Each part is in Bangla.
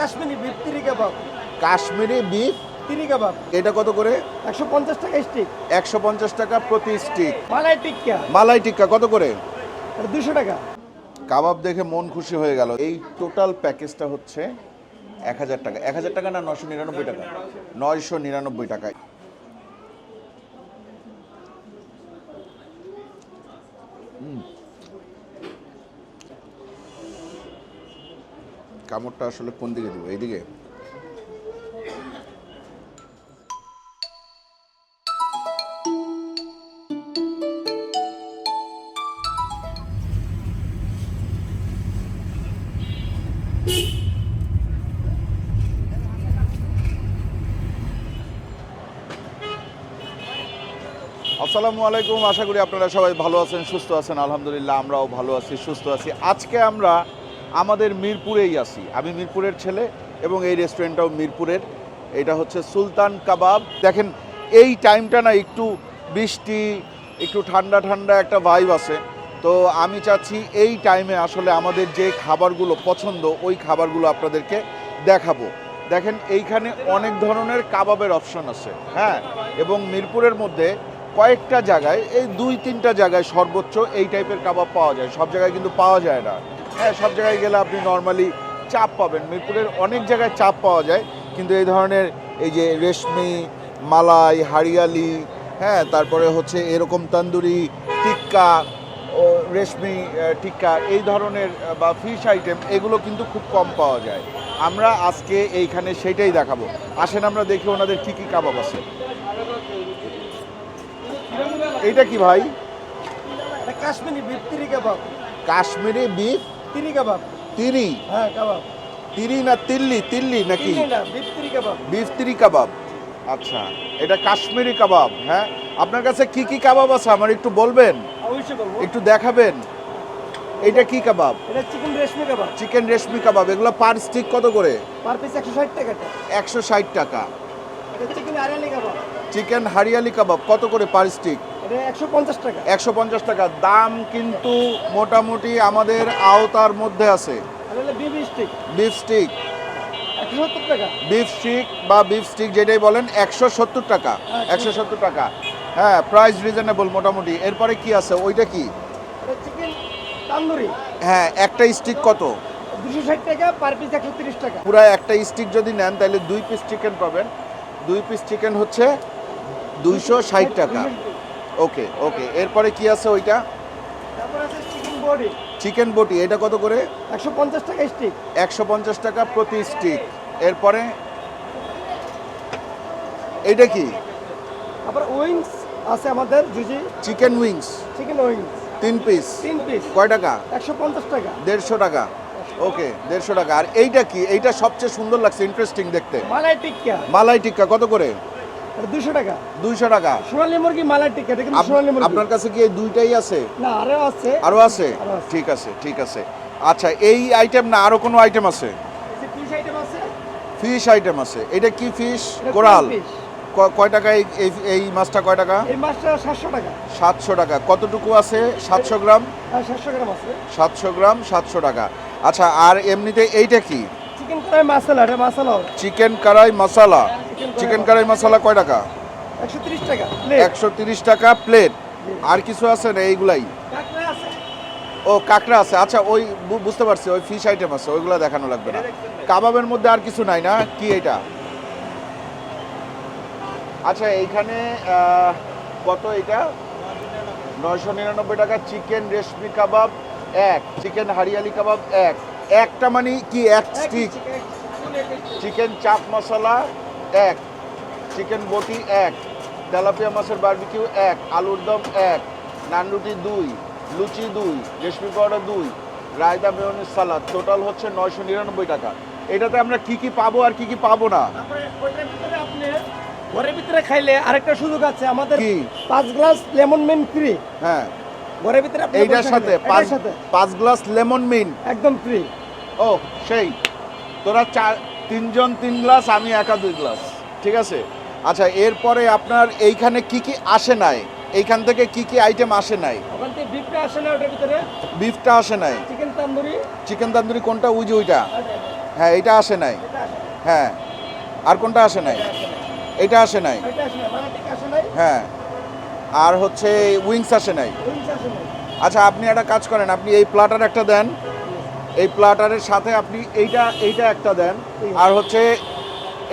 কাশ্মীরি বিফ তিরি কাবাব। কাশ্মীরি বিফ? তিরি কাবাব। এটা কত করে? একশো পঞ্চাশ টাকা স্টিক একশো পঞ্চাশ টাকা প্রতি স্টিক মালাই টিক্কা। মালাই টিক্কা কত করে? দুশো টাকা। কাবাব দেখে মন খুশি হয়ে গেল। এই টোটাল প্যাকেজটা হচ্ছে এক হাজার টাকা। এক হাজার টাকা না নশো নিরানব্বই টাকা? নয়শো নিরানব্বই টাকায় হুম। কামড়টা আসলে কোন দিকে দিব? এইদিকে? আসসালামু আলাইকুম। আশা করি আপনারা সবাই ভালো আছেন, সুস্থ আছেন। আলহামদুলিল্লাহ, আমরাও ভালো আছি, সুস্থ আছি। আজকে আমরা আমাদের মিরপুরেই আছি। আমি মিরপুরের ছেলে এবং এই রেস্টুরেন্টটাও মিরপুরের। এটা হচ্ছে সুলতান কাবাব। দেখেন, এই টাইমটা না একটু বৃষ্টি, একটু ঠান্ডা ঠান্ডা একটা ভাইব আছে। তো আমি চাচ্ছি এই টাইমে আসলে আমাদের যে খাবারগুলো পছন্দ, ওই খাবারগুলো আপনাদেরকে দেখাবো। দেখেন, এইখানে অনেক ধরনের কাবাবের অপশন আছে হ্যাঁ? এবং মিরপুরের মধ্যে কয়েকটা জায়গায়, এই দুই তিনটা জায়গায় সর্বোচ্চ এই টাইপের কাবাব পাওয়া যায়। সব জায়গায় কিন্তু পাওয়া যায় না। হ্যাঁ সব জায়গায় গেলে আপনি নর্মালি চাপ পাবেন। মিরপুরের অনেক জায়গায় চাপ পাওয়া যায় কিন্তু এই ধরনের এই যে রেশমি মালাই হারিয়ালি হ্যাঁ তারপরে হচ্ছে এরকম তন্দুরি টিক্কা ও রেশমি টিক্কা এই ধরনের বা ফিশ আইটেম এগুলো কিন্তু খুব কম পাওয়া যায়। আমরা আজকে এইখানে সেইটাই দেখাবো। আসেন আমরা দেখি ওনাদের কী কী কাবাব আছে। এইটা কি ভাই? কাশ্মীরি বিফ কাবাব। কাশ্মীরি বিফ তিরি কাবাব। তিরি? হ্যাঁ কাবাব। তিরি না তিল্লি? তিল্লি নাকি? বিফ তিরি কাবাব। আচ্ছা এটা কাশ্মীরি কাবাব হ্যাঁ? আপনার কাছে কি কি কাবাব আছে? আমার একটু বলবেন? একটু দেখাবেন। এটা কি কাবাব? এটা চিকেন রেশমি কাবাব। চিকেন রেশমি কাবাব। এগুলো পার স্টিক কত করে? পার পিস একশো ষাট টাকাটা একশো ষাট টাকা। এটা চিকেন আরিয়ালি কাবাব। চিকেন হারিয়ালি কাবাব কত করে পার স্টিক? একশো পঞ্চাশ টাকা। একশো পঞ্চাশ টাকা। দাম কিন্তু মোটামুটি আমাদের আওতার মধ্যে আছে। বিফ স্টিক বিফ স্টিক বা বিফ স্টিক যেটাই বলেন একশো সত্তর টাকা। আচ্ছা। একশো সত্তর। টাকা। হ্যাঁ প্রাইস রিজনেবল মোটামুটি। এরপরে কি আছে? ওইটা কি? হ্যাঁ একটা স্টিক কত? দুশো ষাট টাকা পার পিস একশো তিরিশ টাকা। পুরো একটা স্টিক যদি নেন তাহলে দুই পিস চিকেন পাবেন। দুই পিস চিকেন হচ্ছে দুইশো ষাট টাকা। ওকে ওকে। এরপরে কি আছে ওইটা? তারপর আছে চিকেন বটি এটা কত করে? একশো পঞ্চাশ টাকা স্টিক একশো পঞ্চাশ টাকা প্রতি স্টিক এরপরে? এইটা কি? তারপর উইংস আছে আমাদের জুজি। চিকেন উইংস চিকেন উইংস তিন পিস তিন পিস কয় টাকা? একশো পঞ্চাশ টাকা। দেড়শো টাকা। ওকে দেড়শো টাকা। আর এইটা কি? এইটা সবচেয়ে সুন্দর লাগছে ইন্টারেস্টিং দেখতে। মালাই টিক্কা। মালাই টিক্কা কত করে? এটা দুশো টাকা। দুইশো টাকা। সোনালী মুরগি মালাই টিক্কা এটা কিন্তু সোনালী মুরগি। আপনার কাছে কি এই দুইটাই আছে? না আরও আছে। আরও আছে। ঠিক আছে ঠিক আছে। আচ্ছা এই আইটেম না আরও কোনো আইটেম আছে? ফিশ আইটেম আছে? ফিশ আইটেম আছে। এটা কি ফিশ এটা কোরাল কয় টাকা এই- এই মাছটা কয় টাকা? এই মাছটা সাতশো টাকা। সাতশো টাকা। কতটুকু আছে? সাতশো গ্রাম? আর সাতশো গ্রাম আছে। সাতশো গ্রাম সাতশো টাকা। আচ্ছা আর এমনিতে এইটা কি? চিকেন কড়াই মশলা এটা মশলা চিকেন কারাই মশালা চিকেন কারাই মশলা কয় টাকা? একশো তিরিশ টাকা। প্লেট একশো তিরিশ টাকা প্লেট আর কিছু আছে না এইগুলাই? কাঁকড়া আছে। ও কাঁকড়া আছে। আচ্ছা ওই বুঝতে পারছি ওই ফিশ আইটেম আছে ওইগুলো দেখানো লাগবে না। কাবাবের মধ্যে আর কিছু নাই না? কি এটা? আচ্ছা এইখানে কত এটা? নয়শো নিরানব্বই টাকা চিকেন রেশমি কাবাব এক চিকেন হারিয়ালি কাবাব এক। একটা মানে কি এক স্টিক চিকেন চাপ মশলা এক চিকেন বটি এক তেলাপিয়া মাছের বারবিকিউ এক আলুর দম এক নান রুটি দুই লুচি দুই রেশমি পাউডার দুই রায়তা মেয়নিস সালাদ। টোটাল হচ্ছে নয়শো নিরানব্বই টাকা। এটাতে আমরা কি কি পাবো আর কি কি পাবো না? ঘরের ভিতরে খাইলে আরেকটা সুযোগ আছে। আমাদের কি? পাঁচ গ্লাস লেমন মেন ফ্রি হ্যাঁ। ঘরের ভিতরে এইটার সাথে পাঁচ সাথে। পাঁচ গ্লাস লেমন মিন একদম ফ্রি ও সেই। তোরা চার তিনজন তিন গ্লাস আমি একা দুই গ্লাস ঠিক আছে আচ্ছা এরপরে আপনার এইখানে কি কি আসে নাই এইখান থেকে কি কি আইটেম আসে নাই বিফটা আসে না ওটার ভিতরে বিফটা আসে নাই চিকেন তান্দুরি চিকেন তান্দুরি কোনটা যে ওইটা হ্যাঁ এটা আসে নাই হ্যাঁ আর কোনটা আসে নাই এটা আসে নাই, হ্যাঁ আর হচ্ছে উইংস আসে নাই উইংস আসে নাই। আচ্ছা আপনি একটা কাজ করেন আপনি এই প্লাটার একটা দেন এই প্লাটারের সাথে আপনি এইটা এইটা একটা দেন। আর হচ্ছে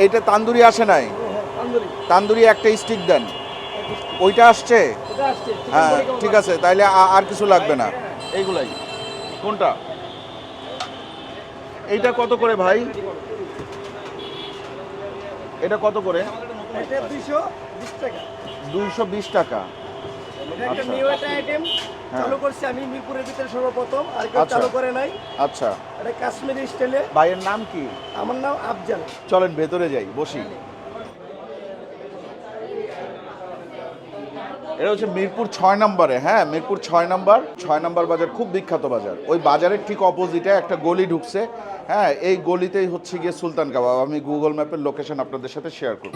এইটা তান্দুরি আসে নাই? হ্যাঁ, তান্দুরি, তান্দুরি একটা স্টিক দেন। ওইটা আসছে? হ্যাঁ ঠিক আছে তাইলে আর কিছু লাগবে না। এইগুলাই। কোনটা? এইটা কত করে ভাই? এটা কত করে? এটা 220 টাকা। দুইশো বিশ টাকা। হ্যাঁ। চালু করছি আমি মিরপুরের ভিতরে সর্বপ্রথম আর কেউ আচ্ছা। চালু করে নাই। আচ্ছা। এটা কাশ্মীরি স্টাইলে। ভাইয়ের নাম কি? আমার নাম আফজাল। চলেন ভেতরে যাই বসি। এটা হচ্ছে মিরপুর ছয় নম্বরে হ্যাঁ মিরপুর ছয় নম্বর ছয় নম্বর বাজার খুব বিখ্যাত বাজার। ওই বাজারের ঠিক অপোজিটে একটা গলি ঢুকছে। হ্যাঁ এই গলিতেই হচ্ছে গিয়ে সুলতান কাবাব আমি গুগল ম্যাপের লোকেশন আপনাদের সাথে শেয়ার করব।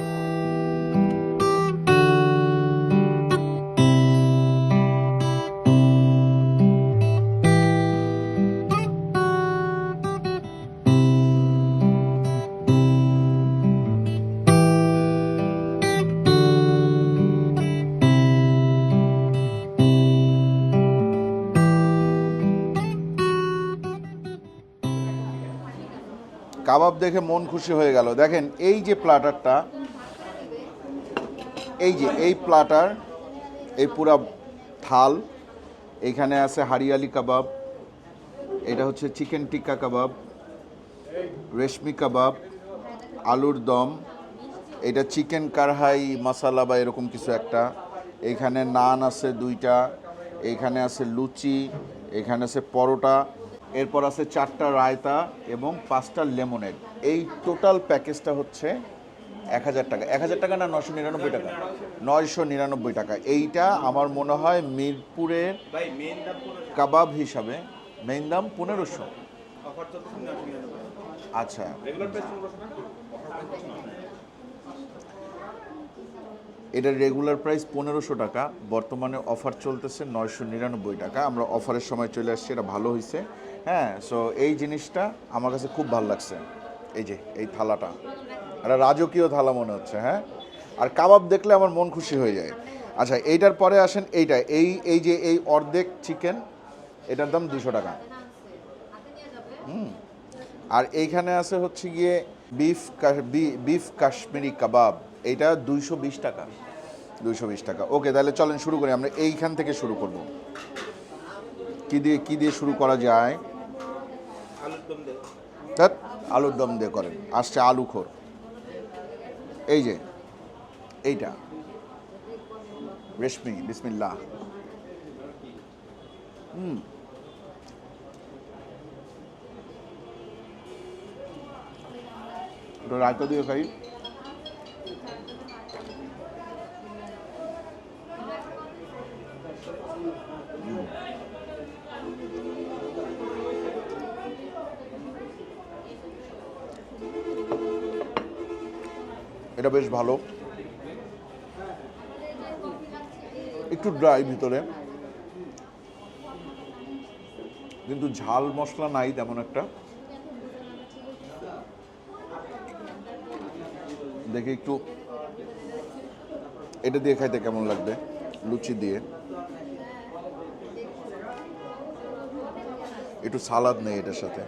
কাবাব দেখে মন খুশি হয়ে গেল। দেখেন, এই যে প্লাটারটা এই যে, এই প্লাটার এই পুরা থাল এইখানে আছে হারিয়ালি কাবাব, এটা হচ্ছে চিকেন টিক্কা কাবাব, রেশমি কাবাব, আলুর দম, এটা চিকেন কারহাই মশালা বা এরকম কিছু একটা। এখানে নান আছে দুইটা, এখানে আছে লুচি, এখানে আছে পরোটা। এরপর আছে চারটা রায়তা এবং পাঁচটা লেমনেড। এই টোটাল প্যাকেজটা হচ্ছে এক হাজার টাকা। এক হাজার টাকা না নশো নিরানব্বই টাকা? নয়শো নিরানব্বই টাকা। এইটা আমার মনে হয় মিরপুরের কাবাব হিসাবে। মেইন দাম পনেরোশো। আচ্ছা। এটার রেগুলার প্রাইস পনেরোশো টাকা। বর্তমানে অফার চলতেছে নয়শো নিরানব্বই টাকা। আমরা অফারের সময় চলে আসছি এটা ভালো হয়েছে হ্যাঁ সো এই জিনিসটা আমার কাছে খুব ভালো লাগছে। এই যে, এই থালাটা। একটা রাজকীয় থালা মনে হচ্ছে হ্যাঁ? আর কাবাব দেখলে আমার মন খুশি হয়ে যায়। আচ্ছা এইটার পরে আসেন এইটা। এই এই যে, এই অর্ধেক চিকেন এটার দাম দুশো টাকা। হুম। আর এইখানে আছে হচ্ছে গিয়ে বিফ বিফ কাশ্মীরি কাবাব এইটা দুইশো বিশ টাকা। দুইশো বিশ টাকা। ওকে, তাহলে চলেন শুরু করি। আমরা এইখান থেকে শুরু করব। কি দিয়ে কি দিয়ে শুরু করা যায়? ধ্যাৎ, আলুর দম দিয়ে করেন। আসছে আলু খোর। এই যে এইটা। রেশমি বিসমিল্লাহ। হুম। রায়তা দিয়ে খাই। এটা বেশ ভালো। একটু ড্রাই ভিতরে। কিন্তু ঝাল মশলা নাই তেমন একটা। দেখি একটু এটা দিয়ে খাইতে কেমন লাগবে, লুচি দিয়ে? একটু সালাদ নেই এটার সাথে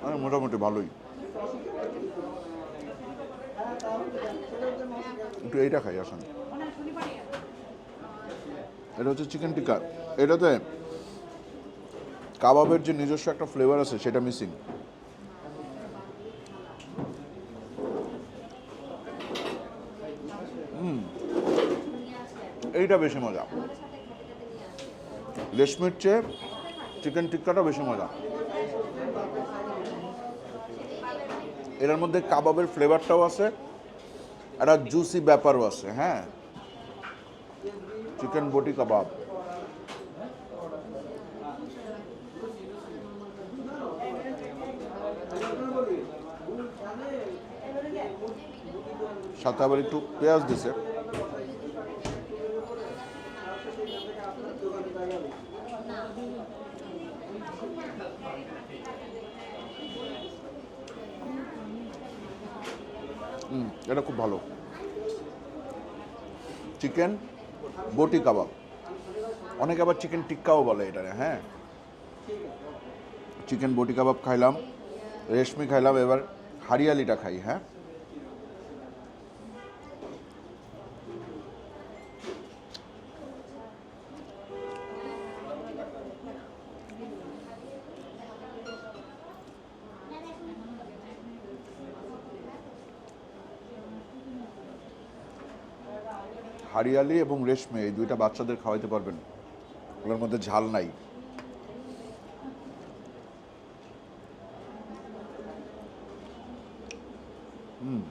আরে মোটামুটি ভালোই। একটু এইটা খাই, আসেন। এটা হচ্ছে চিকেন টিক্কা এটাতে কাবাবের যে নিজস্ব একটা ফ্লেভার আছে, সেটা মিসিং এইটা বেশি মজা। রেশমির চেয়ে চিকেন টিক্কাটা বেশি মজা। এটার মধ্যে কাবাবের ফ্লেভারটাও আছে একটা জুসি ব্যাপারও আছে হ্যাঁ? চিকেন বটি কাবাব। সাথে আবার একটু পেঁয়াজ দিছে। এটা খুব ভালো। চিকেন, বটি কাবাব। অনেকে আবার চিকেন টিক্কাও বলে এটা হ্যাঁ। চিকেন, বটি কাবাব খাইলাম, রেশমি খাইলাম, এবার হারিয়ালিটা খাই হ্যাঁ। হারিয়ালি এবং রেশমে, এই দুইটা বাচ্চাদের খাওয়াইতে পারবেন। ওগুলোর মধ্যে ঝাল নাই। হুম।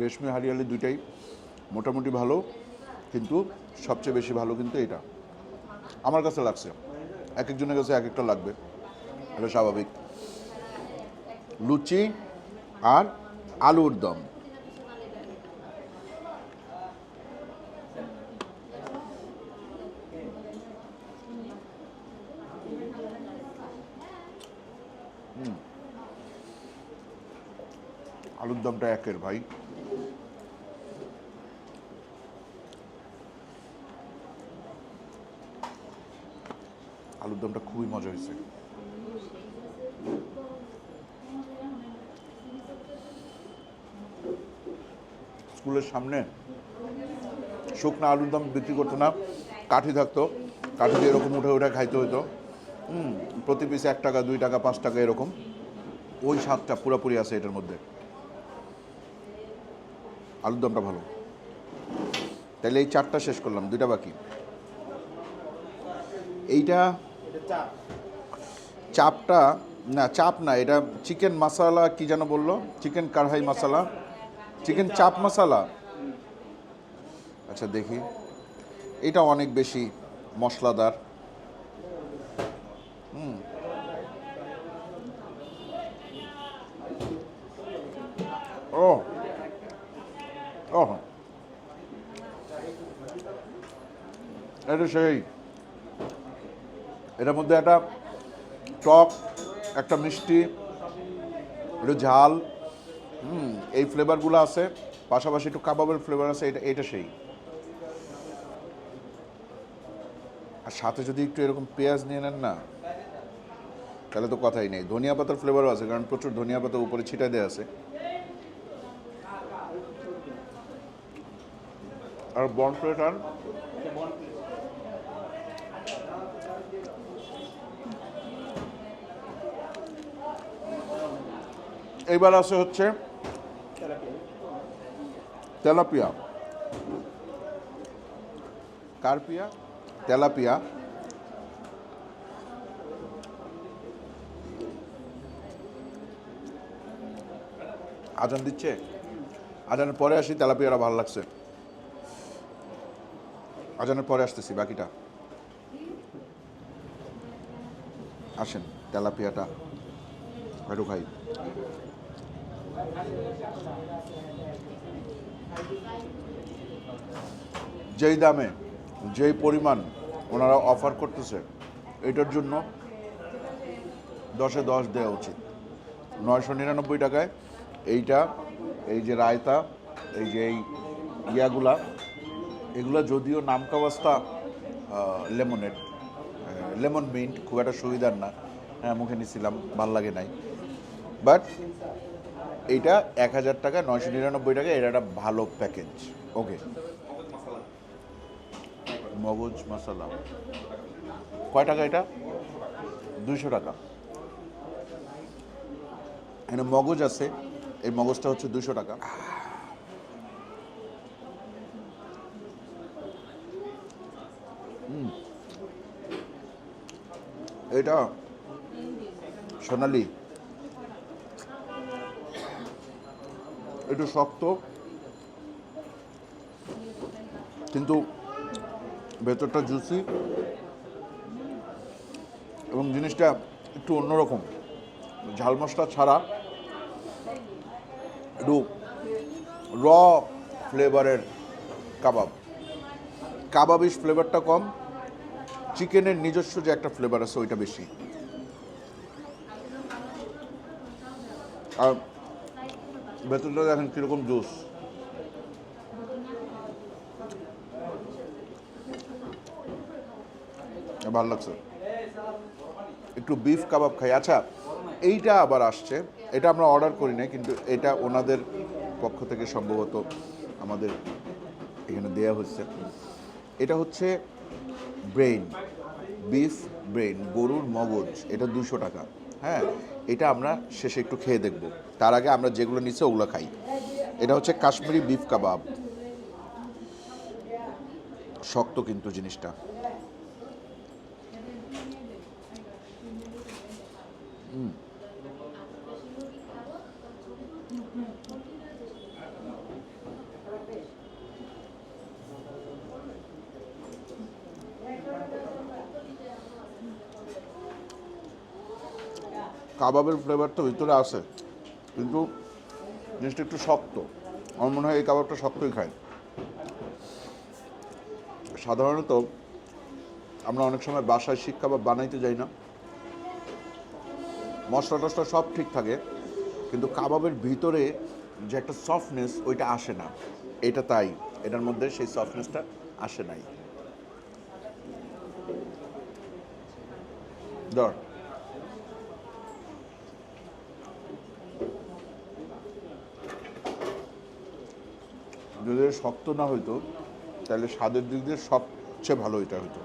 রেশমি, হারিয়ালি দুইটাই মোটামুটি ভালো, কিন্তু সবচেয়ে বেশি ভালো কিন্তু এটা। আমার কাছে লাগছে। এক একজনের কাছে এক একটা লাগবে। এটা স্বাভাবিক। লুচি আর আলুর দম। আলুর দমটা একের ভাই। আলুর দমটা খুবই মজা হয়েছে। সামনে। শুকনো আলুর দম বিক্রি করতো না কাঠি থাকতো। কাঠি দিয়ে এরকম উঠে উঠে খাইতে হতো হুম প্রতি পিস এক টাকা দুই টাকা পাঁচ টাকা এরকম। ওই স্বাদটা পুরোপুরি আছে এটার মধ্যে। আলুর দমটা ভালো। তাহলে এই চারটা শেষ করলাম দুইটা বাকি। এইটা এটা চাপটা না চাপ না এটা চিকেন মশালা কি যেন বলল? চিকেন কারহাই মশালা চিকেন চাপ। মশলা আচ্ছা দেখি। এটা অনেক বেশি মশলাদার। হুম। এটা সেই। এটার মধ্যে একটা টক, একটা মিষ্টি, একটু ঝাল। হুম, এই ফ্লেভারগুলো আছে। পাশাপাশি একটু কাবাবের ফ্লেভার আছে, এটা এটা সেই। আর সাথে যদি একটু এরকম পেঁয়াজ নিয়ে নেন না, তাহলে তো কথাই নেই। ধনিয়া পাতার ফ্লেভারও আছে, কারণ প্রচুর ধনিয়া পাতা উপরে ছিটাই দেওয়া আছে। আর বন প্লেটার এইবার আছে হচ্ছে তেলাপিয়া। কার্পিয়া তেলাপিয়া। আজান দিচ্ছে? আজানের পরে আসি তেলাপিয়াটা ভালো লাগছে। আজানের পরে আসতেছি, বাকিটা। আসেন, তেলাপিয়াটা। একটু খাই যেই দামে, যেই পরিমাণ ওনারা অফার করতেছে। এটার জন্য দশে দশ দেওয়া উচিত। নয়শো নিরানব্বই টাকায় এইটা, এই যে রায়তা, এই যে এই ইয়াগুলা, এগুলা যদিও নামকাওয়াস্তা লেমনের লেমন মিন্ট খুব একটা সুবিধার না। হ্যাঁ মুখে নিছিলাম, ভালো লাগে নাই। বাট এইটা এক হাজার টাকা নয়শো নিরানব্বই টাকা এটা একটা ভালো প্যাকেজ ওকে মগজ মশলা। কয় টাকা এটা? দুইশো টাকা। এখানে মগজ আছে, এই মগজটা হচ্ছে দুশো টাকা। এটা সোনালি। একটু শক্ত। কিন্তু ভেতরটা জুসি এবং জিনিসটা একটু অন্যরকম। ঝাল মশলা ছাড়া একটু র ফ্লেভারের কাবাব। কাবাবিশ ফ্লেভারটা কম, চিকেনের নিজস্ব যে একটা ফ্লেভার আছে ওইটা বেশি। আর ভেতরটা দেখেন কীরকম জুস ভালো লাগছে একটু বিফ কাবাব খাই। আচ্ছা এইটা আবার আসছে। এটা আমরা অর্ডার করি না কিন্তু এটা ওনাদের পক্ষ থেকে সম্ভবত আমাদের এখানে দেয়া হচ্ছে। এটা হচ্ছে ব্রেইন বিফ ব্রেইন গরুর মগজ। এটা দুশো টাকা। হ্যাঁ এটা আমরা শেষে একটু খেয়ে দেখব। তার আগে আমরা যেগুলো নিচ্ছি, ওগুলো খাই। এটা হচ্ছে কাশ্মীরি বিফ কাবাব শক্ত কিন্তু জিনিসটা। কাবাবের ফ্লেভার তো ভিতরে আসে, কিন্তু জিনিসটা একটু শক্ত। আমার মনে হয় এই কাবাবটা শক্তই খায়। সাধারণত আমরা অনেক সময় বাসায় শিক কাবাব বানাইতে যাই না। মশলা টশলা সব ঠিক থাকে, কিন্তু কাবাবের ভিতরে যে একটা সফটনেস ওইটা আসে না। এটা তাই, এটার মধ্যে সেই সফটনেসটা আসে নাই। ধর যদি শক্ত না হইতো, তাহলে স্বাদের দিক দিয়ে সবচেয়ে ভালো এটা হইতো।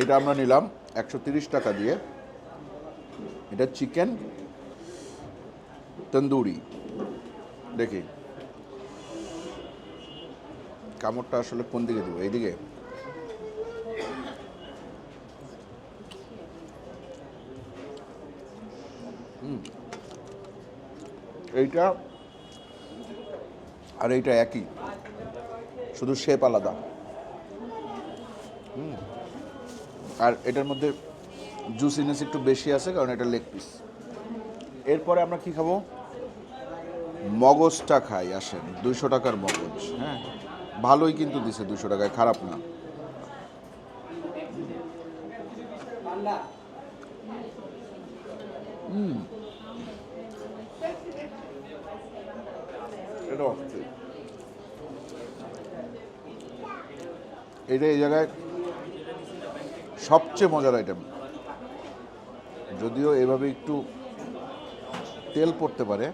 এটা আমরা নিলাম একশো টাকা দিয়ে। এটা চিকেন তন্দুরি। দেখি। কামড়টা আসলে কোন দিকে দেবো? এইদিকে? এইটা আর এইটা একই। শুধু শেপ আলাদা। হুম। আর এটার মধ্যে জুসিনেস একটু বেশি আছে, কারণ এটা লেগ পিস এরপরে আমরা কি খাব? মগজটা খাই, আসেন। দুইশো টাকার মগজ হ্যাঁ? ভালোই কিন্তু দিছে দুশো টাকায়, খারাপ না। এটা এটা এই জায়গায় সবচেয়ে মজার আইটেম যদিও এভাবে একটু তেল পড়তে পারে।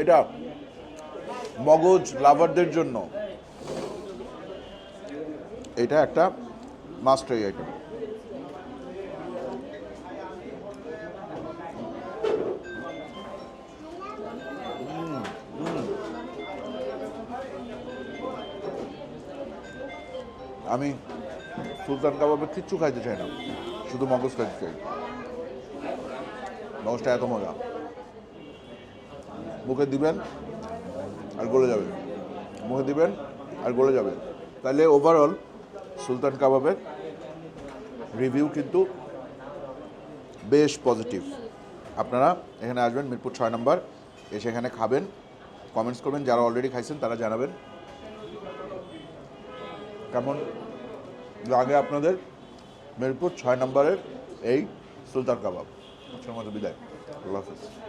এটা মগজ লাভারদের জন্য। এটা একটা মাস্টারি আইটেম আমি সুলতান কাবাবের কিচ্ছু খাইতে চাই না, শুধু মগজ খাইতে চাই। মগজটা এত মজা। মুখে দিবেন আর গলে যাবে। মুখে দিবেন আর গলে যাবে। তাহলে ওভারঅল সুলতান কাবাবের রিভিউ কিন্তু বেশ পজিটিভ আপনারা এখানে আসবেন মিরপুর ছয় নম্বর, এসে এখানে খাবেন। কমেন্টস করবেন, যারা অলরেডি খাইছেন তারা জানাবেন। কেমন আগে আপনাদের? মেরপুর ছয় নম্বরের এই সুলতান কাবাব। আজকের বিদায়। আল্লাহ হাফিজ।